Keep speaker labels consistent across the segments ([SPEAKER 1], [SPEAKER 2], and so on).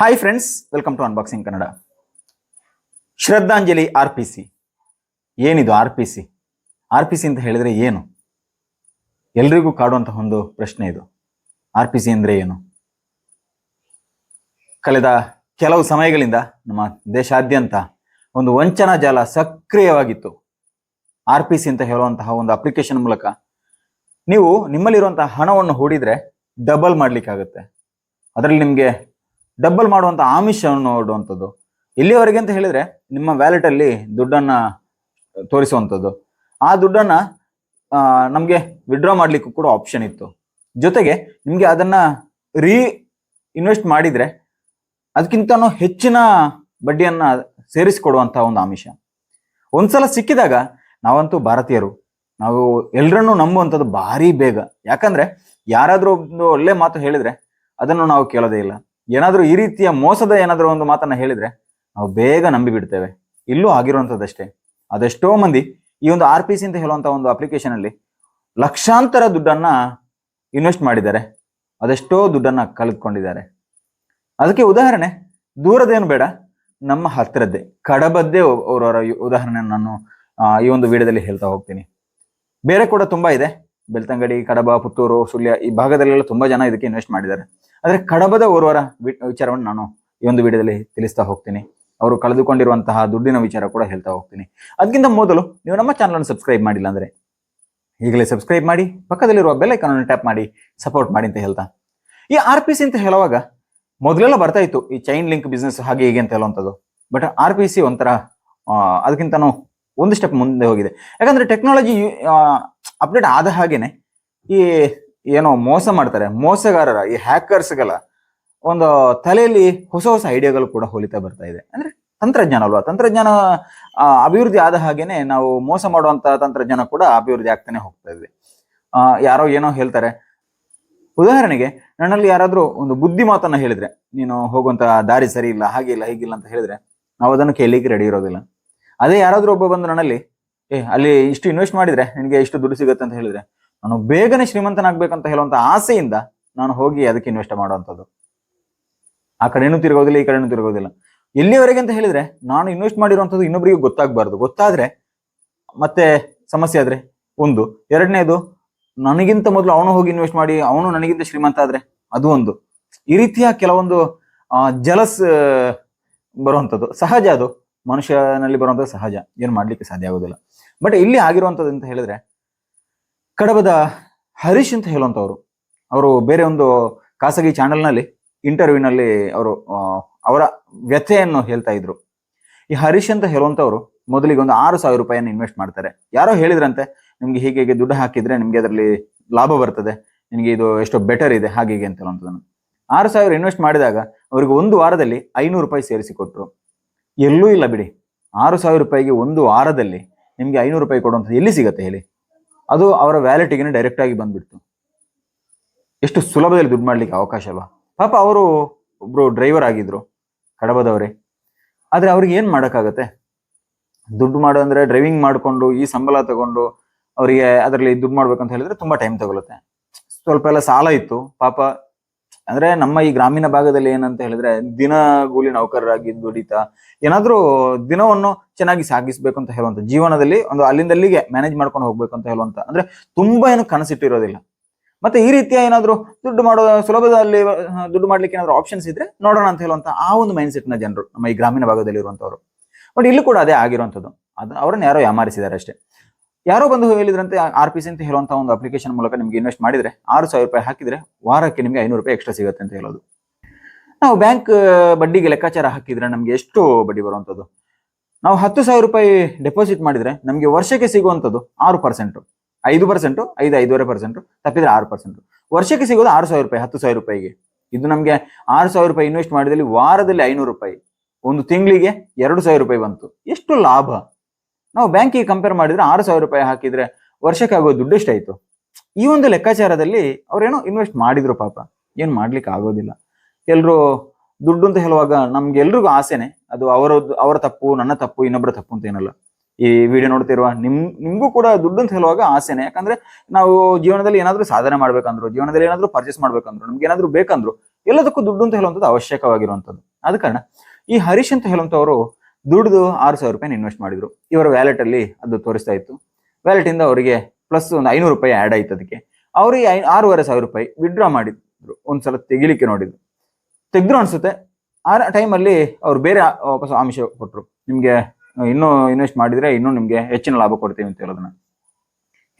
[SPEAKER 1] Hi friends welcome to unboxing Kannada ಶ್ರದ್ಧಾಂಜಲಿ R P C. ಏನಿದು R P C? R P C ಅಂತ ಹೇಳಿದ್ರೆ ಏನು? ಎಲ್ರಿಗೂ ಕಾಡುವಂತಹ ಒಂದು ಪ್ರಶ್ನೆ ಇದು. ಆರ್ ಪಿ ಸಿ ಅಂದ್ರೆ ಏನು? ಕಳೆದ ಕೆಲವು ಸಮಯಗಳಿಂದ ನಮ್ಮ ದೇಶಾದ್ಯಂತ ಒಂದು ವಂಚನಾ ಜಾಲ ಸಕ್ರಿಯವಾಗಿತ್ತು. ಆರ್ ಪಿ ಸಿ ಅಂತ ಹೇಳುವಂತಹ ಒಂದು ಅಪ್ಲಿಕೇಶನ್ ಮೂಲಕ ನೀವು ನಿಮ್ಮಲ್ಲಿರುವಂತಹ ಹಣವನ್ನು ಹೂಡಿದ್ರೆ ಡಬಲ್ ಮಾಡ್ಲಿಕ್ಕಾಗುತ್ತೆ. ಅದರಲ್ಲಿ ನಿಮಗೆ ಡಬಲ್ ಮಾಡುವಂಥ ಆಮಿಷವನ್ನು ನೋಡುವಂಥದ್ದು. ಇಲ್ಲಿಯವರೆಗೆ ಅಂತ ಹೇಳಿದ್ರೆ ನಿಮ್ಮ ವ್ಯಾಲೆಟಲ್ಲಿ ದುಡ್ಡನ್ನ ತೋರಿಸುವಂಥದ್ದು. ಆ ದುಡ್ಡನ್ನು ನಮಗೆ ವಿಡ್ರಾ ಮಾಡಲಿಕ್ಕೂ ಕೂಡ ಆಪ್ಷನ್ ಇತ್ತು. ಜೊತೆಗೆ ನಿಮಗೆ ಅದನ್ನು ರೀ ಇನ್ವೆಸ್ಟ್ ಮಾಡಿದರೆ ಅದಕ್ಕಿಂತನೂ ಹೆಚ್ಚಿನ ಬಡ್ಡಿಯನ್ನು ಸೇರಿಸಿಕೊಡುವಂಥ ಒಂದು ಆಮಿಷ. ಒಂದ್ಸಲ ಸಿಕ್ಕಿದಾಗ ನಾವಂತೂ ಭಾರತೀಯರು. ನಾವು ಎಲ್ಲರನ್ನೂ ನಂಬುವಂಥದ್ದು ಭಾರಿ ಬೇಗ. ಯಾಕಂದರೆ ಯಾರಾದರೂ ಒಂದು ಒಳ್ಳೆ ಮಾತು ಹೇಳಿದರೆ ಅದನ್ನು ನಾವು ಕೇಳೋದೇ ಇಲ್ಲ. ಏನಾದ್ರೂ ಈ ರೀತಿಯ ಮೋಸದ ಏನಾದರೂ ಒಂದು ಮಾತನ್ನ ಹೇಳಿದ್ರೆ ನಾವು ಬೇಗ ನಂಬಿ ಬಿಡ್ತೇವೆ. ಇಲ್ಲೂ ಆಗಿರುವಂಥದ್ದಷ್ಟೇ. ಅದೆಷ್ಟೋ ಮಂದಿ ಈ ಒಂದು ಆರ್ ಪಿ ಸಿ ಅಂತ ಹೇಳುವಂಥ ಒಂದು ಅಪ್ಲಿಕೇಶನ್ ಅಲ್ಲಿ ಲಕ್ಷಾಂತರ ದುಡ್ಡನ್ನ ಇನ್ವೆಸ್ಟ್ ಮಾಡಿದ್ದಾರೆ. ಅದೆಷ್ಟೋ ದುಡ್ಡನ್ನ ಕಳೆದುಕೊಂಡಿದ್ದಾರೆ. ಅದಕ್ಕೆ ಉದಾಹರಣೆ, ದೂರದೇನು ಬೇಡ, ನಮ್ಮ ಹತ್ತಿರದ್ದೇ, ಕಡಬದ್ದೇ ಅವರವರ ಉದಾಹರಣೆ ನಾನು ಈ ಒಂದು ವಿಡಿಯೋದಲ್ಲಿ ಹೇಳ್ತಾ ಹೋಗ್ತೀನಿ. ಬೇರೆ ಕೂಡ ತುಂಬಾ ಇದೆ. ಬೆಳ್ತಂಗಡಿ, ಕಡಬ, ಪುತ್ತೂರು, ಸುಳ್ಯ ಈ ಭಾಗದಲ್ಲೆಲ್ಲ ತುಂಬಾ ಜನ ಇದಕ್ಕೆ ಇನ್ವೆಸ್ಟ್ ಮಾಡಿದ್ದಾರೆ. ಆದರೆ ಕಡಬದ ಓರ್ವರ ವಿಚಾರವನ್ನು ನಾನು ಈ ಒಂದು ವಿಡಿಯೋದಲ್ಲಿ ತಿಳಿಸ್ತಾ ಹೋಗ್ತೀನಿ. ಅವರು ಕಳೆದುಕೊಂಡಿರುವಂತಹ ದುಡ್ಡಿನ ವಿಚಾರ ಕೂಡ ಹೇಳ್ತಾ ಹೋಗ್ತೀನಿ. ಅದಕ್ಕಿಂತ ಮೊದಲು ನೀವು ನಮ್ಮ ಚಾನಲ್ ಅನ್ನು ಸಬ್ಸ್ಕ್ರೈಬ್ ಮಾಡಿಲ್ಲ ಅಂದ್ರೆ ಈಗಲೇ ಸಬ್ಸ್ಕ್ರೈಬ್ ಮಾಡಿ, ಪಕ್ಕದಲ್ಲಿರುವ ಬೆಲ್ ಐಕಾನ್ ಅನ್ನು ಟ್ಯಾಪ್ ಮಾಡಿ ಸಪೋರ್ಟ್ ಮಾಡಿ ಅಂತ ಹೇಳ್ತಾ. ಈ ಆರ್ ಪಿ ಸಿ ಅಂತ ಹೇಳುವಾಗ ಮೊದಲೆಲ್ಲ ಬರ್ತಾ ಇತ್ತು ಈ ಚೈನ್ ಲಿಂಕ್ ಬಿಸ್ನೆಸ್ ಹಾಗೆ ಹೀಗೆ ಅಂತ ಹೇಳುವಂಥದ್ದು. ಬಟ್ ಆರ್ ಪಿ ಸಿ ಒಂಥರ ಅದಕ್ಕಿಂತನೂ ಒಂದು ಸ್ಟೆಪ್ ಮುಂದೆ ಹೋಗಿದೆ. ಯಾಕಂದ್ರೆ ಟೆಕ್ನಾಲಜಿ ಅಪ್ಡೇಟ್ ಆದ ಹಾಗೇನೆ ಈ ಏನೋ ಮೋಸ ಮಾಡ್ತಾರೆ. ಮೋಸಗಾರರ, ಈ ಹ್ಯಾಕರ್ಸ್ಗಳ ಒಂದು ತಲೆಯಲ್ಲಿ ಹೊಸ ಹೊಸ ಐಡಿಯಾಗಳು ಕೂಡ ಹೊಲಿತಾ ಬರ್ತಾ ಇದೆ. ಅಂದ್ರೆ ತಂತ್ರಜ್ಞಾನ ಅಲ್ವಾ? ತಂತ್ರಜ್ಞಾನ ಅಭಿವೃದ್ಧಿ ಆದ ಹಾಗೇನೆ ನಾವು ಮೋಸ ಮಾಡುವಂತ ತಂತ್ರಜ್ಞಾನ ಕೂಡ ಅಭಿವೃದ್ಧಿ ಆಗ್ತಾನೆ ಹೋಗ್ತಾ ಇದೆ. ಯಾರೋ ಏನೋ ಹೇಳ್ತಾರೆ. ಉದಾಹರಣೆಗೆ ನನ್ನಲ್ಲಿ ಯಾರಾದ್ರೂ ಒಂದು ಬುದ್ಧಿ ಮಾತನ್ನ ಹೇಳಿದ್ರೆ, ನೀನು ಹೋಗುವಂತ ದಾರಿ ಸರಿ ಇಲ್ಲ, ಹಾಗೆ ಇಲ್ಲ ಹೀಗಿಲ್ಲ ಅಂತ ಹೇಳಿದ್ರೆ, ನಾವು ಅದನ್ನು ಕೇಳಲಿಕ್ಕೆ ರೆಡಿ ಇರೋದಿಲ್ಲ. ಅದೇ ಯಾರಾದ್ರೂ ಒಬ್ಬ ಬಂದು ನನ್ನಲ್ಲಿ, ಏ, ಅಲ್ಲಿ ಇಷ್ಟು ಇನ್ವೆಸ್ಟ್ ಮಾಡಿದ್ರೆ ನಿನಗೆ ಇಷ್ಟು ದುಡ್ಡು ಸಿಗುತ್ತೆ ಅಂತ ಹೇಳಿದ್ರೆ, ನಾನು ಬೇಗನೆ ಶ್ರೀಮಂತನಾಗ್ಬೇಕಂತ ಹೇಳುವಂತ ಆಸೆಯಿಂದ ನಾನು ಹೋಗಿ ಅದಕ್ಕೆ ಇನ್ವೆಸ್ಟ್ ಮಾಡುವಂಥದ್ದು. ಆ ಏನು ತಿರುಗೋದಿಲ್ಲ, ಈ ಕಡೆನೂ ತಿರುಗೋದಿಲ್ಲ. ಎಲ್ಲಿವರೆಗೆ ಅಂತ ಹೇಳಿದ್ರೆ, ನಾನು ಇನ್ವೆಸ್ಟ್ ಮಾಡಿರುವಂಥದ್ದು ಇನ್ನೊಬ್ಬರಿಗೆ ಗೊತ್ತಾಗಬಾರ್ದು. ಗೊತ್ತಾದ್ರೆ ಮತ್ತೆ ಸಮಸ್ಯೆ ಆದ್ರೆ ಒಂದು, ಎರಡನೇದು, ನನಗಿಂತ ಮೊದಲು ಅವನು ಹೋಗಿ ಇನ್ವೆಸ್ಟ್ ಮಾಡಿ, ಅವನು ನನಗಿಂತ ಶ್ರೀಮಂತ ಆದ್ರೆ ಅದು ಒಂದು. ಈ ರೀತಿಯ ಕೆಲವೊಂದು ಜಲಸ್ ಬರುವಂಥದ್ದು. ಸಹಜ ಅದು. ಮನುಷ್ಯನಲ್ಲಿ ಬರುವಂಥದ್ದು ಸಹಜ. ಏನು ಮಾಡ್ಲಿಕ್ಕೆ ಸಾಧ್ಯ ಆಗೋದಿಲ್ಲ. ಬಟ್ ಇಲ್ಲಿ ಆಗಿರುವಂಥದ್ದು ಅಂತ ಹೇಳಿದ್ರೆ, ಕಡಬದ ಹರೀಶ್ ಅಂತ ಹೇಳುವಂಥವ್ರು ಅವರು ಬೇರೆ ಒಂದು ಖಾಸಗಿ ಚಾನೆಲ್ನಲ್ಲಿ ಇಂಟರ್ವ್ಯೂನಲ್ಲಿ ಅವರು ಅವರ ವ್ಯಥೆಯನ್ನು ಹೇಳ್ತಾ ಇದ್ರು. ಈ ಹರೀಶ್ ಅಂತ ಹೇಳುವಂಥವ್ರು ಮೊದಲಿಗೆ ಒಂದು ಆರು ಸಾವಿರ ರೂಪಾಯಿಯನ್ನು ಇನ್ವೆಸ್ಟ್ ಮಾಡ್ತಾರೆ. ಯಾರೋ ಹೇಳಿದ್ರಂತೆ, ನಿಮ್ಗೆ ಹೀಗೆ ಹೀಗೆ ದುಡ್ಡು ಹಾಕಿದ್ರೆ ನಿಮ್ಗೆ ಅದರಲ್ಲಿ ಲಾಭ ಬರ್ತದೆ. ನಿಮಗೆ ಇದು ಎಷ್ಟೋ ಬೆಟರ್ ಇದೆ, ಹಾಗೆ ಹೀಗೆ ಅಂತ ಹೇಳುವಂಥದ್ದನ್ನು ಆರು ಸಾವಿರ ಇನ್ವೆಸ್ಟ್ ಮಾಡಿದಾಗ, ಅವ್ರಿಗೆ ಒಂದು ವಾರದಲ್ಲಿ ಐನೂರು ರೂಪಾಯಿ ಸೇರಿಸಿ ಕೊಟ್ಟರು ಎಲ್ಲೂ ಇಲ್ಲ ಬಿಡಿ. ಆರು ಸಾವಿರ ರೂಪಾಯಿಗೆ ಒಂದು ವಾರದಲ್ಲಿ ನಿಮಗೆ ಐನೂರು ರೂಪಾಯಿ ಕೊಡುವಂಥದ್ದು ಎಲ್ಲಿ ಸಿಗತ್ತೆ ಹೇಳಿ? ಅದು ಅವರ ವ್ಯಾಲೆಟಿಗೆ ಡೈರೆಕ್ಟ್ ಆಗಿ ಬಂದ್ಬಿಡ್ತು. ಎಷ್ಟು ಸುಲಭದಲ್ಲಿ ದುಡ್ಡು ಮಾಡ್ಲಿಕ್ಕೆ ಅವಕಾಶ ಅಲ್ವಾ? ಪಾಪ ಅವರು ಒಬ್ರು ಡ್ರೈವರ್ ಆಗಿದ್ರು, ಕಡಬದವರೇ. ಆದ್ರೆ ಅವ್ರಿಗೆ ಏನು ಮಾಡೋಕ್ಕಾಗತ್ತೆ? ದುಡ್ಡು ಮಾಡು ಅಂದರೆ ಡ್ರೈವಿಂಗ್ ಮಾಡಿಕೊಂಡು, ಈ ಸಂಬಳ ತಗೊಂಡು ಅವರಿಗೆ ಅದರಲ್ಲಿ ದುಡ್ಡು ಮಾಡ್ಬೇಕಂತ ಹೇಳಿದ್ರೆ ತುಂಬಾ ಟೈಮ್ ತಗೊಳುತ್ತೆ. ಸ್ವಲ್ಪ ಎಲ್ಲ ಸಾಲ ಇತ್ತು. ಪಾಪ ಅಂದ್ರೆ ನಮ್ಮ ಈ ಗ್ರಾಮೀಣ ಭಾಗದಲ್ಲಿ ಏನಂತ ಹೇಳಿದ್ರೆ ದಿನ ಗೂಲಿ ನೌಕರರಾಗಿ ದುಡಿತಾ, ಏನಾದ್ರೂ ದಿನವನ್ನು ಚೆನ್ನಾಗಿ ಸಾಗಿಸ್ಬೇಕು ಅಂತ ಹೇಳುವಂತ, ಜೀವನದಲ್ಲಿ ಒಂದು ಅಲ್ಲಿಂದ ಅಲ್ಲಿಗೆ ಮ್ಯಾನೇಜ್ ಮಾಡ್ಕೊಂಡು ಹೋಗ್ಬೇಕು ಅಂತ ಹೇಳುವಂತ, ಅಂದ್ರೆ ತುಂಬಾ ಏನು ಕನಸಿಟ್ಟಿರೋದಿಲ್ಲ. ಮತ್ತೆ ಈ ರೀತಿಯ ಏನಾದ್ರು ದುಡ್ಡು ಮಾಡೋ ಸುಲಭದಲ್ಲಿ ದುಡ್ಡು ಮಾಡ್ಲಿಕ್ಕೆ ಏನಾದ್ರು ಆಪ್ಷನ್ಸ್ ಇದ್ರೆ ನೋಡೋಣ ಅಂತ ಹೇಳುವಂತ ಆ ಒಂದು ಮೈಂಡ್ ಸೆಟ್ನ ಜನರು ನಮ್ಮ ಈ ಗ್ರಾಮೀಣ ಭಾಗದಲ್ಲಿ ಇರುವಂತವ್ರು ಬಟ್ ಇಲ್ಲಿ ಕೂಡ ಅದೇ ಆಗಿರುವಂತದ್ದು ಅದ್, ಅವ್ರನ್ನ ಯಾರೋ ಯಾಮಾರಿಸಿದ್ದಾರೆ ಅಷ್ಟೇ. ಯಾರೋ ಬಂದು ಹೇಳಿದ್ರಂತೆ, ಆರ್ ಪಿ ಸಿ ಅಂತ ಹೇಳುವಂತ ಒಂದು ಅಪ್ಲಿಕೇಶನ್ ಮೂಲಕ ನಿಮ್ಗೆ ಇನ್ವೆಸ್ಟ್ ಮಾಡಿದ್ರೆ ಆರು ಸಾವಿರ ರೂಪಾಯಿ ಹಾಕಿದ್ರೆ ವಾರಕ್ಕೆ ನಿಮ್ಗೆ ಐನೂರು ರೂಪಾಯಿ ಎಕ್ಸ್ಟ್ರಾ ಸಿಗುತ್ತೆ ಅಂತ ಹೇಳೋದು. ನಾವು ಬ್ಯಾಂಕ್ ಬಡ್ಡಿಗೆ ಲೆಕ್ಕಾಚಾರ ಹಾಕಿದ್ರೆ ನಮ್ಗೆ ಎಷ್ಟು ಬಡ್ಡಿ ಬರುವಂಥದ್ದು ನಾವು ಹತ್ತು ಸಾವಿರ ರೂಪಾಯಿ ಡೆಪಾಸಿಟ್ ಮಾಡಿದ್ರೆ ನಮ್ಗೆ ವರ್ಷಕ್ಕೆ ಸಿಗುವಂಥದ್ದು ಆರು ಪರ್ಸೆಂಟ್. ಐದು ಪರ್ಸೆಂಟ್, ಐದು ಐದೂವರೆ ಪರ್ಸೆಂಟ್, ತಪ್ಪಿದ್ರೆ ಆರು ಪರ್ಸೆಂಟ್. ವರ್ಷಕ್ಕೆ ಸಿಗೋದು ಆರು ಸಾವಿರ ರೂಪಾಯಿ, ಹತ್ತು ಸಾವಿರ ರೂಪಾಯಿಗೆ. ಇದು ನಮ್ಗೆ ಆರು ಸಾವಿರ ರೂಪಾಯಿ ಇನ್ವೆಸ್ಟ್ ಮಾಡಿದಲ್ಲಿ ವಾರದಲ್ಲಿ ಐನೂರು ರೂಪಾಯಿ. ಒಂದು ತಿಂಗಳಿಗೆ ಎರಡು ಸಾವಿರ ರೂಪಾಯಿ ಬಂತು. ಎಷ್ಟು ಲಾಭ. ನಾವು ಬ್ಯಾಂಕಿಗೆ ಕಂಪೇರ್ ಮಾಡಿದ್ರೆ ಆರು ಸಾವಿರ ರೂಪಾಯಿ ಹಾಕಿದ್ರೆ ವರ್ಷಕ್ಕೆ ಆಗೋ ದುಡ್ಡು ಎಷ್ಟಾಯ್ತು? ಈ ಒಂದು ಲೆಕ್ಕಾಚಾರದಲ್ಲಿ ಅವ್ರೇನೋ ಇನ್ವೆಸ್ಟ್ ಮಾಡಿದ್ರು ಪಾಪ. ಏನು ಮಾಡ್ಲಿಕ್ಕೆ ಆಗೋದಿಲ್ಲ. ಎಲ್ರು ದುಡ್ಡು ಅಂತ ಹೇಳುವಾಗ ನಮ್ಗೆ ಎಲ್ರಿಗೂ ಆಸೆನೆ ಅದು ಅವರದ್ದು, ಅವರ ತಪ್ಪು, ನನ್ನ ತಪ್ಪು ಇನ್ನೊಬ್ಬರ ತಪ್ಪು ಅಂತ ಏನಲ್ಲ. ಈ ವಿಡಿಯೋ ನೋಡ್ತಿರುವ ನಿಮ್, ನಿಮ್ಗೂ ಕೂಡ ದುಡ್ಡು ಅಂತ ಹೇಳುವಾಗ ಆಸೆನೆ. ಯಾಕಂದ್ರೆ ನಾವು ಜೀವನದಲ್ಲಿ ಏನಾದ್ರೂ ಸಾಧನೆ ಮಾಡ್ಬೇಕಂದ್ರು, ಜೀವನದಲ್ಲಿ ಏನಾದ್ರೂ ಪರ್ಚೇಸ್ ಮಾಡ್ಬೇಕಂದ್ರು, ನಮ್ಗೆ ಏನಾದ್ರೂ ಬೇಕಂದ್ರು ಎಲ್ಲದಕ್ಕೂ ದುಡ್ಡು ಅಂತ ಹೇಳುವಂಥದ್ದು ಅವಶ್ಯಕವಾಗಿರುವಂಥದ್ದು. ಆದ ಕಾರಣ ಈ ಹರೀಶ್ ಅಂತ ಹೇಳುವಂತವರು ದುಡ್ದು ಆರು ಸಾವಿರ ರೂಪಾಯಿ ಇನ್ವೆಸ್ಟ್ ಮಾಡಿದ್ರು. ಇವರ ವ್ಯಾಲೆಟ್ ಅಲ್ಲಿ ಅದು ತೋರಿಸ್ತಾ ಇತ್ತು. ವ್ಯಾಲೆಟ್ ಇಂದ ಅವರಿಗೆ ಪ್ಲಸ್ ಒಂದು ಐನೂರು ರೂಪಾಯಿ ಆ್ಯಡ್ ಆಯ್ತು ಅದಕ್ಕೆ. ಅವರಿಗೆ ಐ, ಆರೂವರೆ ಸಾವಿರ ರೂಪಾಯಿ ವಿಡ್ರಾ ಮಾಡಿದ್ರು. ಒಂದ್ಸಲ ತೆಗಿಲಿಕ್ಕೆ ನೋಡಿದ್ರು. ತೆಗೆದ್ರು ಅನ್ಸುತ್ತೆ. ಆ ಟೈಮಲ್ಲಿ ಅವ್ರು ಬೇರೆ ವಾಪಸ್ ಆಮಿಷ ಕೊಟ್ಟರು ನಿಮಗೆ ಇನ್ನೂ ಇನ್ವೆಸ್ಟ್ ಮಾಡಿದ್ರೆ ಇನ್ನೂ ನಿಮಗೆ ಹೆಚ್ಚಿನ ಲಾಭ ಕೊಡ್ತೀವಿ ಅಂತ ಹೇಳೋದನ್ನ.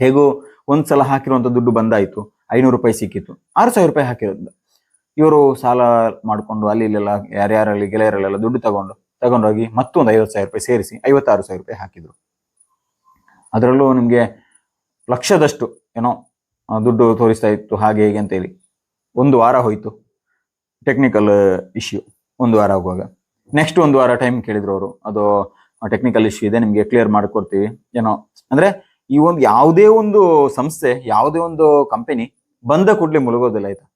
[SPEAKER 1] ಹೇಗೂ ಒಂದ್ಸಲ ಹಾಕಿರುವಂಥ ದುಡ್ಡು ಬಂದಾಯ್ತು. ಐನೂರು ರೂಪಾಯಿ ಸಿಕ್ಕಿತ್ತು. ಆರು ಸಾವಿರ ರೂಪಾಯಿ ಹಾಕಿರೋದು ಇವರು ಸಾಲ ಮಾಡಿಕೊಂಡು ಅಲ್ಲಿ ಇಲ್ಲೆಲ್ಲ ಯಾರ್ಯಾರಲ್ಲಿ ಗೆಳೆಯರಲ್ಲೆಲ್ಲ ದುಡ್ಡು ತಗೊಂಡು ತಗೊಂಡೋಗಿ ಮತ್ತೊಂದು ಐವತ್ತು ಸಾವಿರ ರೂಪಾಯಿ ಸೇರಿಸಿ ಐವತ್ತಾರು ಸಾವಿರ ರೂಪಾಯಿ ಹಾಕಿದ್ರು. ಅದರಲ್ಲೂ ನಿಮಗೆ ಲಕ್ಷದಷ್ಟು ಏನೋ ದುಡ್ಡು ತೋರಿಸ್ತಾ ಇತ್ತು, ಹಾಗೆ ಹೀಗೆ ಅಂತೇಳಿ ಒಂದು ವಾರ ಹೋಯ್ತು ಟೆಕ್ನಿಕಲ್ ಇಶ್ಯೂ ಒಂದು ವಾರ ಆಗುವಾಗ ನೆಕ್ಸ್ಟ್ ಒಂದು ವಾರ ಟೈಮ್ ಕೇಳಿದ್ರು ಅವರು, ಅದು ಟೆಕ್ನಿಕಲ್ ಇಶ್ಯೂ ಇದೆ, ನಿಮಗೆ ಕ್ಲಿಯರ್ ಮಾಡಿಕೊಡ್ತೀವಿ, ಏನೋ. ಅಂದ್ರೆ, ಈ ಒಂದು ಯಾವುದೇ ಒಂದು ಸಂಸ್ಥೆ, ಯಾವುದೇ ಒಂದು ಕಂಪನಿ ಬಂದ ಕೂಡಲೇ ಮುಳುಗೋದಿಲ್ಲ ಆಯ್ತಾ?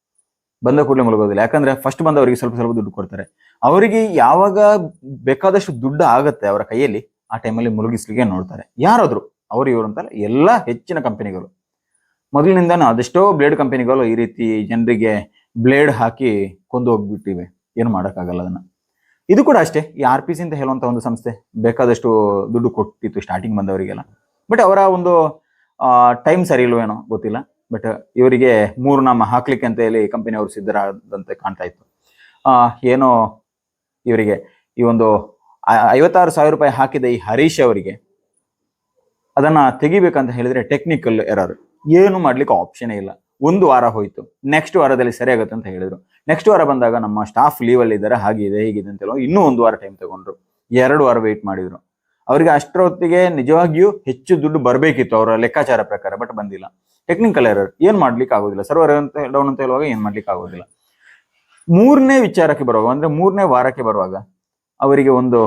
[SPEAKER 1] ಬಂದ ಕೂಡಲೇ ಮುಳುಗೋದಿಲ್ಲ ಯಾಕಂದ್ರೆ ಫಸ್ಟ್ ಬಂದವರಿಗೆ ಸ್ವಲ್ಪ ಸ್ವಲ್ಪ ದುಡ್ಡು ಕೊಡ್ತಾರೆ. ಅವರಿಗೆ ಯಾವಾಗ ಬೇಕಾದಷ್ಟು ದುಡ್ಡು ಆಗುತ್ತೆ ಅವರ ಕೈಯಲ್ಲಿ, ಆ ಟೈಮಲ್ಲಿ ಮುಳುಗಿಸ್ಲಿಕ್ಕೆ ನೋಡ್ತಾರೆ. ಯಾರಾದ್ರೂ, ಅವರು ಇವರು ಅಂತಲ್ಲ, ಎಲ್ಲ ಹೆಚ್ಚಿನ ಕಂಪನಿಗಳು ಮೊದಲಿನಿಂದಾನು ಅದೆಷ್ಟೋ ಬ್ಲೇಡ್ ಕಂಪನಿಗಳು ಈ ರೀತಿ ಜನರಿಗೆ ಬ್ಲೇಡ್ ಹಾಕಿ ಕೊಂದು ಹೋಗ್ಬಿಟ್ಟಿವೆ. ಏನು ಮಾಡೋಕ್ಕಾಗಲ್ಲ ಅದನ್ನ. ಇದು ಕೂಡ ಅಷ್ಟೇ, ಈ ಆರ್ ಪಿ ಸಿ ಅಂತ ಹೇಳುವಂತ ಒಂದು ಸಂಸ್ಥೆ ಬೇಕಾದಷ್ಟು ದುಡ್ಡು ಕೊಟ್ಟಿತ್ತು ಸ್ಟಾರ್ಟಿಂಗ್ ಬಂದವರಿಗೆಲ್ಲ. ಬಟ್ ಅವರ ಒಂದು ಟೈಮ್ ಸರಿ ಇಲ್ವೇನೋ ಗೊತ್ತಿಲ್ಲ. ಬಟ್ ಇವರಿಗೆ ಮೂರು ನಾಮ ಹಾಕ್ಲಿಕ್ಕೆ ಅಂತ ಹೇಳಿ ಕಂಪನಿ ಅವರು ಸಿದ್ಧರಾದಂತೆ ಕಾಣ್ತಾ ಇತ್ತು. ಆ, ಏನೋ ಇವರಿಗೆ ಈ ಒಂದು ಐವತ್ತಾರು ಸಾವಿರ ರೂಪಾಯಿ ಹಾಕಿದ ಈ ಹರೀಶ್ ಅವರಿಗೆ ಅದನ್ನ ತೆಗಿಬೇಕಂತ ಹೇಳಿದ್ರೆ ಟೆಕ್ನಿಕಲ್ ಎರರ್ ಏನು ಮಾಡ್ಲಿಕ್ಕೆ ಆಪ್ಷನ್ ಇಲ್ಲ. ಒಂದು ವಾರ ಹೋಯಿತು. ನೆಕ್ಸ್ಟ್ ವಾರದಲ್ಲಿ ಸರಿಯಾಗುತ್ತೆ ಅಂತ ಹೇಳಿದ್ರು. ನೆಕ್ಸ್ಟ್ ವಾರ ಬಂದಾಗ ನಮ್ಮ ಸ್ಟಾಫ್ ಲೀವ್ ಅಲ್ಲಿ ಇದ್ದಾರೆ. ಹಾಗಿದೆ ಹೀಗಿದೆ ಅಂತ ಹೇಳೋ ಇನ್ನೂ ಒಂದು ವಾರ ಟೈಮ್ ತಗೊಂಡ್ರು. ಎರಡು ವಾರ ವೆಯ್ಟ್ ಮಾಡಿದ್ರು. ಅವರಿಗೆ ಅಷ್ಟರೊತ್ತಿಗೆ ನಿಜವಾಗಿಯೂ ಹೆಚ್ಚು ದುಡ್ಡು ಬರಬೇಕಿತ್ತು. ಅವರ ಲೆಕ್ಕಾಚಾರ ಪ್ರಕಾರ ಬಟ್ ಬಂದಿಲ್ಲ. ಟೆಕ್ನಿಕಲ್ ಎರರ್ ಏನ್ ಮಾಡ್ಲಿಕ್ಕೆ ಆಗೋದಿಲ್ಲ. ಸರ್ವರ್ ಅಂತ ಡೌನ್ ಅಂತ ಹೇಳುವಾಗ ಏನ್ ಮಾಡ್ಲಿಕ್ಕೆ ಆಗೋದಿಲ್ಲ. ಮೂರನೇ ವಿಚಾರಕ್ಕೆ ಬರುವಾಗ, ಅಂದ್ರೆ ಮೂರನೇ ವಾರಕ್ಕೆ ಬರುವಾಗ ಅವರಿಗೆ ಒಂದು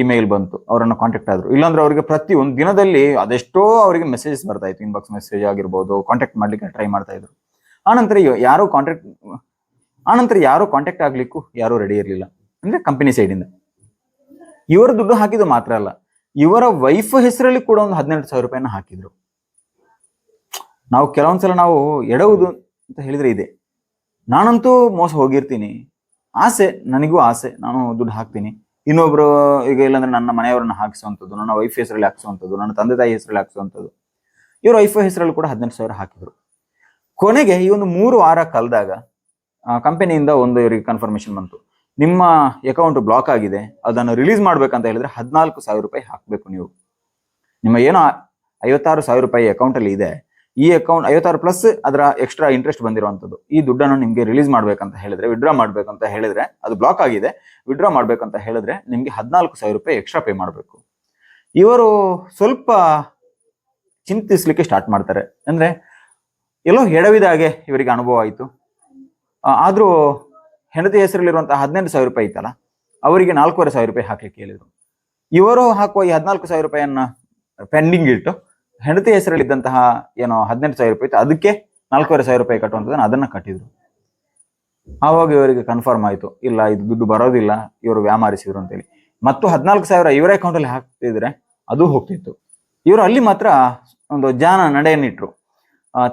[SPEAKER 1] ಇಮೇಲ್ ಬಂತು. ಅವರನ್ನ ಕಾಂಟ್ಯಾಕ್ಟ್ ಆದ್ರು. ಇಲ್ಲಾಂದ್ರೆ ಅವರಿಗೆ ಪ್ರತಿ ಒಂದು ದಿನದಲ್ಲಿ ಅದೆಷ್ಟೋ ಅವರಿಗೆ ಮೆಸೇಜಸ್ ಬರ್ತಾ ಇತ್ತು. ಇನ್ಬಾಕ್ಸ್ ಮೆಸೇಜ್ ಆಗಿರ್ಬೋದು ಕಾಂಟ್ಯಾಕ್ಟ್ ಮಾಡ್ಲಿಕ್ಕೆ ಟ್ರೈ ಮಾಡ್ತಾ ಇದ್ರು. ಆನಂತರ ಯಾರು ಕಾಂಟ್ಯಾಕ್ಟ್ ಆನಂತರ ಯಾರು ಕಾಂಟ್ಯಾಕ್ಟ್ ಆಗ್ಲಿಕ್ಕೂ ಯಾರು ರೆಡಿ ಇರಲಿಲ್ಲ. ಅಂದ್ರೆ ಕಂಪನಿ ಸೈಡಿಂದ ಇವರ ದುಡ್ಡು ಹಾಕಿದ್ದು ಮಾತ್ರ ಅಲ್ಲ. ಇವರ ವೈಫ್ ಹೆಸರಲ್ಲಿ ಕೂಡ ಒಂದು ಹದಿನೆಂಟು ಸಾವಿರ ರೂಪಾಯಿನ ಹಾಕಿದ್ರು. ನಾವು ಕೆಲವೊಂದ್ಸಲ ನಾವು ಎಡವುದು ಅಂತ ಹೇಳಿದ್ರೆ ಇದೆ. ನಾನಂತೂ ಮೋಸ ಹೋಗಿರ್ತೀನಿ. ಆಸೆ, ನನಗೂ ಆಸೆ. ನಾನು ದುಡ್ಡು ಹಾಕ್ತೀನಿ. ಇನ್ನೊಬ್ರು ಈಗ ಇಲ್ಲಾಂದ್ರೆ ನನ್ನ ಮನೆಯವರನ್ನ ಹಾಕಿಸುವಂಥದ್ದು, ನನ್ನ ವೈಫ್ ಹೆಸರಲ್ಲಿ ಹಾಕಿಸುವಂಥದ್ದು, ನನ್ನ ತಂದೆ ತಾಯಿ ಹೆಸರಲ್ಲಿ ಹಾಕಿಸುವಂಥದ್ದು. ಇವ್ರ ವೈಫ್ ಹೆಸರಲ್ಲಿ ಕೂಡ ಹದಿನೆಂಟು ಸಾವಿರ ಹಾಕಿದ್ರು. ಕೊನೆಗೆ ಈ ಒಂದು ಮೂರು ವಾರ ಕಳೆದಾಗ ಕಂಪನಿಯಿಂದ ಒಂದು ಇವರಿಗೆ ಕನ್ಫರ್ಮೇಶನ್ ಬಂತು. ನಿಮ್ಮ ಅಕೌಂಟ್ ಬ್ಲಾಕ್ ಆಗಿದೆ. ಅದನ್ನು ರಿಲೀಸ್ ಮಾಡ್ಬೇಕಂತ ಹೇಳಿದ್ರೆ ಹದಿನಾಲ್ಕು ಸಾವಿರ ರೂಪಾಯಿ ಹಾಕಬೇಕು ನೀವು. ನಿಮ್ಮ ಏನೋ ಐವತ್ತಾರು ಸಾವಿರ ರೂಪಾಯಿ ಅಕೌಂಟಲ್ಲಿ ಇದೆ. ಈ ಅಕೌಂಟ್ ಐವತ್ತಾರು ಪ್ಲಸ್ ಅದರ ಎಕ್ಸ್ಟ್ರಾ ಇಂಟ್ರೆಸ್ಟ್ ಬಂದಿರುವಂಥದ್ದು. ಈ ದುಡ್ಡನ್ನು ನಿಮಗೆ ರಿಲೀಸ್ ಮಾಡ್ಬೇಕಂತ ಹೇಳಿದ್ರೆ ವಿಡ್ರಾ ಮಾಡ್ಬೇಕಂತ ಹೇಳಿದ್ರೆ ಅದು ಬ್ಲಾಕ್ ಆಗಿದೆ. ವಿಡ್ರಾ ಮಾಡಬೇಕಂತ ಹೇಳಿದ್ರೆ ನಿಮಗೆ ಹದಿನಾಲ್ಕು ಸಾವಿರ ರೂಪಾಯಿ ಎಕ್ಸ್ಟ್ರಾ ಪೇ ಮಾಡಬೇಕು. ಇವರು ಸ್ವಲ್ಪ ಚಿಂತಿಸ್ಲಿಕ್ಕೆ ಸ್ಟಾರ್ಟ್ ಮಾಡ್ತಾರೆ. ಅಂದ್ರೆ ಎಲ್ಲೋ ಎಡವಿದ ಹಾಗೆ ಇವರಿಗೆ ಅನುಭವ ಆಯಿತು. ಆದರೂ ಹೆಂಡತಿ ಹೆಸರಲ್ಲಿರುವಂತಹ ಹದಿನೆಂಟು ಸಾವಿರ ರೂಪಾಯಿ ಇತ್ತಲ್ಲ, ಅವರಿಗೆ ನಾಲ್ಕೂವರೆ ಸಾವಿರ ರೂಪಾಯಿ ಹಾಕಲಿಕ್ಕೆ ಹೇಳಿದರು. ಇವರು ಹಾಕುವ ಈ ಹದಿನಾಲ್ಕು ಸಾವಿರ ರೂಪಾಯಿಯನ್ನು ಪೆಂಡಿಂಗ್ ಇಟ್ಟು ಹೆಂಡತಿ ಹೆಸರಲ್ಲಿದ್ದಂತಹ ಏನೋ ಹದಿನೆಂಟು ಸಾವಿರ ರೂಪಾಯಿ ಇತ್ತು. ಅದಕ್ಕೆ ನಾಲ್ಕೂವರೆ ಸಾವಿರ ರೂಪಾಯಿ ಕಟ್ಟುವಂಥದ್ದನ್ನು ಅದನ್ನ ಕಟ್ಟಿದ್ರು. ಆವಾಗ ಇವರಿಗೆ ಕನ್ಫರ್ಮ್ ಆಯಿತು. ಇಲ್ಲ, ಇದು ದುಡ್ಡು ಬರೋದಿಲ್ಲ, ಇವರು ವ್ಯಾಮಾರಿಸಿದ್ರು ಅಂತೇಳಿ. ಮತ್ತು ಹದಿನಾಲ್ಕು ಸಾವಿರ ಇವರ ಅಕೌಂಟಲ್ಲಿ ಹಾಕ್ತಿದ್ರೆ ಅದು ಹೋಗ್ತಿತ್ತು. ಇವರು ಅಲ್ಲಿ ಮಾತ್ರ ಒಂದು ಜಾನ ನಡೆಯನ್ನಿಟ್ರು.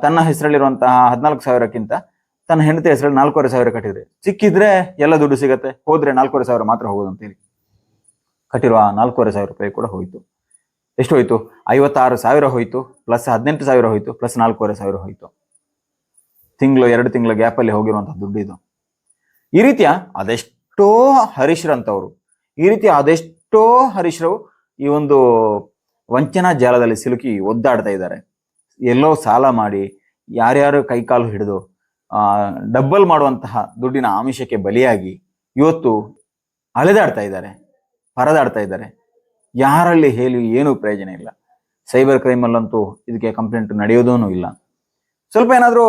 [SPEAKER 1] ತನ್ನ ಹೆಸರಲ್ಲಿರುವಂತಹ ಹದಿನಾಲ್ಕು ಸಾವಿರಕ್ಕಿಂತ ತನ್ನ ಹೆಂಡತಿ ಹೆಸರಲ್ಲಿ ನಾಲ್ಕೂವರೆ ಸಾವಿರ ಕಟ್ಟಿದ್ರೆ. ಸಿಕ್ಕಿದ್ರೆ ಎಲ್ಲ ದುಡ್ಡು ಸಿಗತ್ತೆ. ಹೋದ್ರೆ ನಾಲ್ಕೂವರೆ ಸಾವಿರ ಮಾತ್ರ ಹೋಗೋದು ಅಂತೇಳಿ. ಕಟ್ಟಿರುವ ನಾಲ್ಕೂವರೆ ಸಾವಿರ ರೂಪಾಯಿ ಕೂಡ ಹೋಯ್ತು. ಎಷ್ಟು ಹೋಯ್ತು ಐವತ್ತಾರು ಸಾವಿರ ಹೋಯಿತು ಪ್ಲಸ್ ಹದಿನೆಂಟು ಸಾವಿರ ಹೋಯಿತು ಪ್ಲಸ್ ನಾಲ್ಕೂವರೆ ಸಾವಿರ ಹೋಯ್ತು. ತಿಂಗಳು, ಎರಡು ತಿಂಗಳ ಗ್ಯಾಪಲ್ಲಿ ಹೋಗಿರುವಂಥ ದುಡ್ಡು ಇದು. ಈ ರೀತಿಯ ಅದೆಷ್ಟೋ ಹರೀಶ್ರಂತವರು ಈ ರೀತಿಯ ಅದೆಷ್ಟೋ ಹರೀಶ್ರವು ಈ ಒಂದು ವಂಚನಾ ಜಾಲದಲ್ಲಿ ಸಿಲುಕಿ ಒದ್ದಾಡ್ತಾ ಇದ್ದಾರೆ. ಎಲ್ಲೋ ಸಾಲ ಮಾಡಿ, ಯಾರ್ಯಾರು ಕೈಕಾಲು ಹಿಡಿದು ಡಬ್ಬಲ್ ಮಾಡುವಂತಹ ದುಡ್ಡಿನ ಆಮಿಷಕ್ಕೆ ಬಲಿಯಾಗಿ ಇವತ್ತು ಅಳೆದಾಡ್ತಾ ಇದ್ದಾರೆ, ಪರದಾಡ್ತಾ ಇದ್ದಾರೆ. ಯಾರಲ್ಲಿ ಹೇಳಿ ಏನೂ ಪ್ರಯೋಜನ ಇಲ್ಲ. ಸೈಬರ್ ಕ್ರೈಮಲ್ಲಂತೂ ಇದಕ್ಕೆ ಕಂಪ್ಲೇಂಟ್ ನಡೆಯೋದೂ ಇಲ್ಲ. ಸ್ವಲ್ಪ ಏನಾದರೂ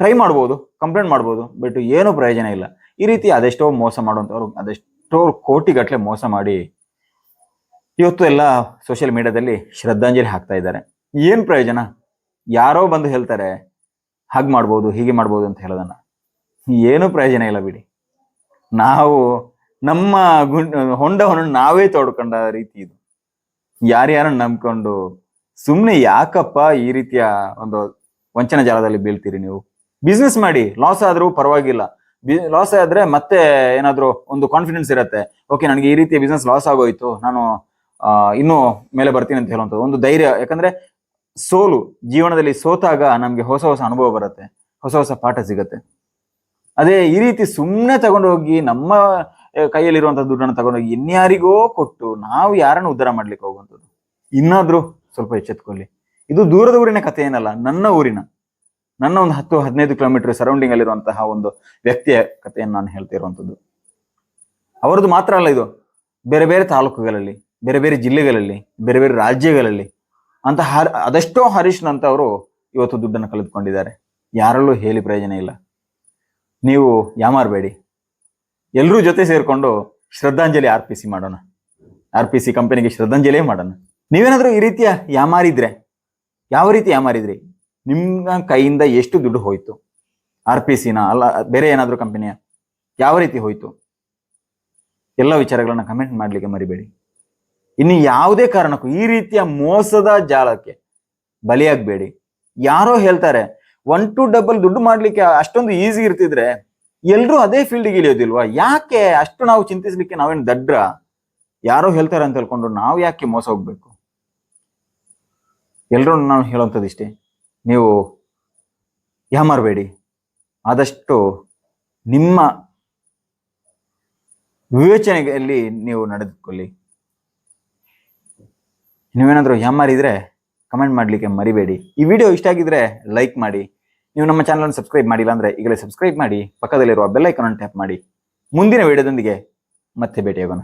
[SPEAKER 1] ಟ್ರೈ ಮಾಡ್ಬೋದು, ಕಂಪ್ಲೇಂಟ್ ಮಾಡ್ಬೋದು, ಬಟ್ ಏನೂ ಪ್ರಯೋಜನ ಇಲ್ಲ. ಈ ರೀತಿ ಅದೆಷ್ಟೋ ಮೋಸ ಮಾಡುವಂಥವ್ರು, ಅದೆಷ್ಟೋ ಕೋಟಿಗಟ್ಟಲೆ ಮೋಸ ಮಾಡಿ ಇವತ್ತು ಎಲ್ಲ ಸೋಷಿಯಲ್ ಮೀಡಿಯಾದಲ್ಲಿ ಶ್ರದ್ಧಾಂಜಲಿ ಹಾಕ್ತಾ ಇದ್ದಾರೆ. ಏನು ಪ್ರಯೋಜನ? ಯಾರೋ ಬಂದು ಹೇಳ್ತಾರೆ, ಹಾಗೆ ಮಾಡ್ಬೋದು, ಹೀಗೆ ಮಾಡ್ಬೋದು ಅಂತ ಹೇಳೋದನ್ನ. ಏನೂ ಪ್ರಯೋಜನ ಇಲ್ಲ ಬಿಡಿ. ನಾವು ನಮ್ಮ ಗುಂಡ್, ಹೊಂಡವನ್ನು ನಾವೇ ತೊಡ್ಕೊಂಡ ರೀತಿ ಇದು. ಯಾರ್ಯಾರನ್ನ ನಂಬ್ಕೊಂಡು ಸುಮ್ಮನೆ ಯಾಕಪ್ಪ ಈ ರೀತಿಯ ಒಂದು ವಂಚನ ಜಾಲದಲ್ಲಿ ಬೀಳ್ತೀರಿ ನೀವು? ಬಿಸ್ನೆಸ್ ಮಾಡಿ ಲಾಸ್ ಆದ್ರೂ ಪರವಾಗಿಲ್ಲ. ಲಾಸ್ ಆದ್ರೆ ಮತ್ತೆ ಏನಾದ್ರು ಒಂದು ಕಾನ್ಫಿಡೆನ್ಸ್ ಇರುತ್ತೆ. ಓಕೆ ನನಗೆ ಈ ರೀತಿಯ ಬಿಸ್ನೆಸ್ ಲಾಸ್ ಆಗೋಯ್ತು. ನಾನು ಇನ್ನೂ ಮೇಲೆ ಬರ್ತೀನಿ ಅಂತ ಹೇಳುವಂಥದ್ದು. ಒಂದು ಧೈರ್ಯ. ಯಾಕಂದ್ರೆ ಸೋಲು, ಜೀವನದಲ್ಲಿ ಸೋತಾಗ ನಮ್ಗೆ ಹೊಸ ಹೊಸ ಅನುಭವ ಬರುತ್ತೆ. ಹೊಸ ಹೊಸ ಪಾಠ ಸಿಗತ್ತೆ. ಅದೇ ಈ ರೀತಿ ಸುಮ್ಮನೆ ತಗೊಂಡೋಗಿ ನಮ್ಮ ಕೈಯಲ್ಲಿರುವಂತಹ ದುಡ್ಡನ್ನು ತಗೊಂಡೋಗಿ ಇನ್ಯಾರಿಗೋ ಕೊಟ್ಟು ನಾವು ಯಾರನ್ನು ಉದ್ಧಾರ ಮಾಡ್ಲಿಕ್ಕೆ ಹೋಗುವಂಥದ್ದು? ಇನ್ನಾದ್ರೂ ಸ್ವಲ್ಪ ಎಚ್ಚೆತ್ಕೊಳ್ಳಿ. ಇದು ದೂರದ ಊರಿನ ಕಥೆ ಏನಲ್ಲ, ನನ್ನ ಊರಿನ, ನನ್ನ ಒಂದು ಹತ್ತು ಹದಿನೈದು ಕಿಲೋಮೀಟರ್ ಸರೌಂಡಿಂಗ್ ಅಲ್ಲಿರುವಂತಹ ಒಂದು ವ್ಯಕ್ತಿಯ ಕಥೆಯನ್ನು ನಾನು ಹೇಳ್ತಾ ಇರುವಂಥದ್ದು. ಅವರದ್ದು ಮಾತ್ರ ಅಲ್ಲ ಇದು. ಬೇರೆ ಬೇರೆ ತಾಲೂಕುಗಳಲ್ಲಿ, ಬೇರೆ ಬೇರೆ ಜಿಲ್ಲೆಗಳಲ್ಲಿ, ಬೇರೆ ಬೇರೆ ರಾಜ್ಯಗಳಲ್ಲಿ ಅಂತ ಹರ್, ಅದೆಷ್ಟೋ ಹರೀಶ್ ಅಂತವರು ಇವತ್ತು ದುಡ್ಡನ್ನು ಕಲಿತ್ಕೊಂಡಿದ್ದಾರೆ ಯಾರಲ್ಲೂ ಹೇಳಿ ಪ್ರಯೋಜನ ಇಲ್ಲ. ನೀವು ಯಾಮಾರಬೇಡಿ. ಎಲ್ಲರೂ ಜೊತೆ ಸೇರಿಕೊಂಡು ಶ್ರದ್ಧಾಂಜಲಿ ಆರ್ ಪಿ ಸಿ ಮಾಡೋಣ. ಆರ್ ಪಿ ಸಿ ಕಂಪನಿಗೆ ಶ್ರದ್ಧಾಂಜಲಿ ಮಾಡೋಣ. ನೀವೇನಾದ್ರೂ ಈ ರೀತಿಯ ಯಾಮಾರಿದ್ರೆ, ಯಾವ ರೀತಿ ಯಾಮಾರಿದ್ರಿ? ನಿಮ್ಮ ಕೈಯಿಂದ ಎಷ್ಟು ದುಡ್ಡು ಹೋಯ್ತು? ಆರ್ ಪಿ ಸಿನ ಅಲ್ಲ, ಬೇರೆ ಏನಾದರೂ ಕಂಪನಿಯ ಯಾವ ರೀತಿ ಹೋಯ್ತು? ಎಲ್ಲ ವಿಚಾರಗಳನ್ನ ಕಮೆಂಟ್ ಮಾಡ್ಲಿಕ್ಕೆ ಮರಿಬೇಡಿ. ಇನ್ನು ಯಾವುದೇ ಕಾರಣಕ್ಕೂ ಈ ರೀತಿಯ ಮೋಸದ ಜಾಲಕ್ಕೆ ಬಲಿಯಾಗಬೇಡಿ. ಯಾರೋ ಹೇಳ್ತಾರೆ, ಒನ್ ಟು ಡಬಲ್ ದುಡ್ಡು ಮಾಡ್ಲಿಕ್ಕೆ ಅಷ್ಟೊಂದು ಈಸಿ ಇರ್ತಿದ್ರೆ ಎಲ್ರೂ ಅದೇ ಫೀಲ್ಡಿಗೆ ಇಳಿಯೋದಿಲ್ವಾ? ಯಾಕೆ ಅಷ್ಟು ನಾವು ಚಿಂತಿಸ್ಲಿಕ್ಕೆ ನಾವೇನು ದಡ್ರ? ಯಾರೋ ಹೇಳ್ತಾರೆ ಅಂತ ಹೇಳ್ಕೊಂಡು ನಾವು ಯಾಕೆ ಮೋಸ ಹೋಗ್ಬೇಕು? ಎಲ್ಲರೂ ನಾನು ಹೇಳುವಂಥದ್ದಿಷ್ಟೇ ನೀವು ಯಾಮಾರಬೇಡಿ. ಆದಷ್ಟು ನಿಮ್ಮ ವಿವೇಚನೆಯಲ್ಲಿ ನೀವು ನಡೆದುಕೊಳ್ಳಿ. ನೀವೇನಾದರೂ ಯಾಮಾರಿದ್ರೆ ಕಮೆಂಟ್ ಮಾಡಲಿಕ್ಕೆ ಮರಿಬೇಡಿ. ಈ ವಿಡಿಯೋ ಇಷ್ಟ ಆಗಿದ್ರೆ ಲೈಕ್ ಮಾಡಿ. ನೀವು ನಮ್ಮ ಚಾನಲ್ ಸಬ್ಸ್ಕ್ರೈಬ್ ಮಾಡಿಲ್ಲ ಅಂದ್ರೆ ಈಗಲೇ ಸಬ್ಸ್ಕ್ರೈಬ್ ಮಾಡಿ, ಪಕ್ಕದಲ್ಲಿರುವ ಬೆಲ್ ಐಕಾನ್ ಟ್ಯಾಪ್ ಮಾಡಿ. ಮುಂದಿನ ವಿಡಿಯೋದೊಂದಿಗೆ ಮತ್ತೆ ಭೇಟಿಯಾಗೋಣ.